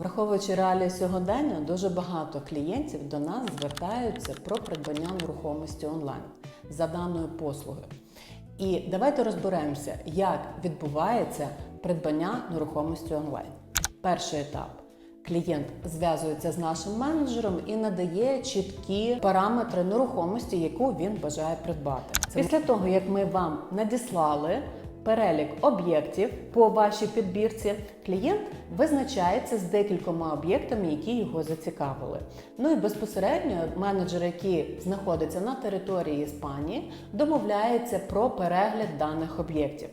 Враховуючи реалії сьогодення, дуже багато клієнтів до нас звертаються про придбання нерухомості онлайн за даною послугою. І давайте розберемося, як відбувається придбання нерухомості онлайн. Перший етап. Клієнт зв'язується з нашим менеджером і надає чіткі параметри нерухомості, яку він бажає придбати. Після того, як ми вам надіслали перелік об'єктів по вашій підбірці, клієнт визначається з декількома об'єктами, які його зацікавили. Ну і безпосередньо менеджер, який знаходиться на території Іспанії, домовляється про перегляд даних об'єктів.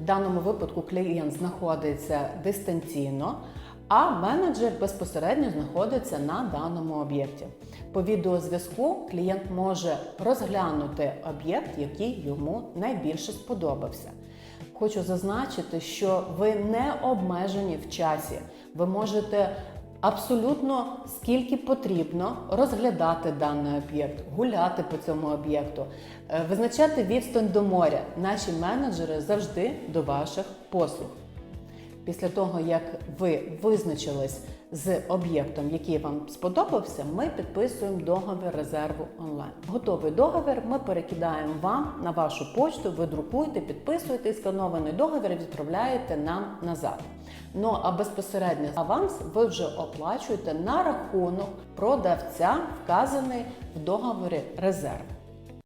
В даному випадку клієнт знаходиться дистанційно. А менеджер безпосередньо знаходиться на даному об'єкті. По відеозв'язку клієнт може розглянути об'єкт, який йому найбільше сподобався. Хочу зазначити, що ви не обмежені в часі. Ви можете абсолютно скільки потрібно розглядати даний об'єкт, гуляти по цьому об'єкту, е, визначати відстань до моря. Наші менеджери завжди до ваших послуг. Після того, як ви визначились з об'єктом, який вам сподобався, ми підписуємо договір резерву онлайн. Готовий договір ми перекидаємо вам на вашу почту, ви друкуєте, підписуєте і сканований договір відправляєте нам назад. Ну а безпосередньо аванс ви вже оплачуєте на рахунок продавця, вказаний в договорі резерв.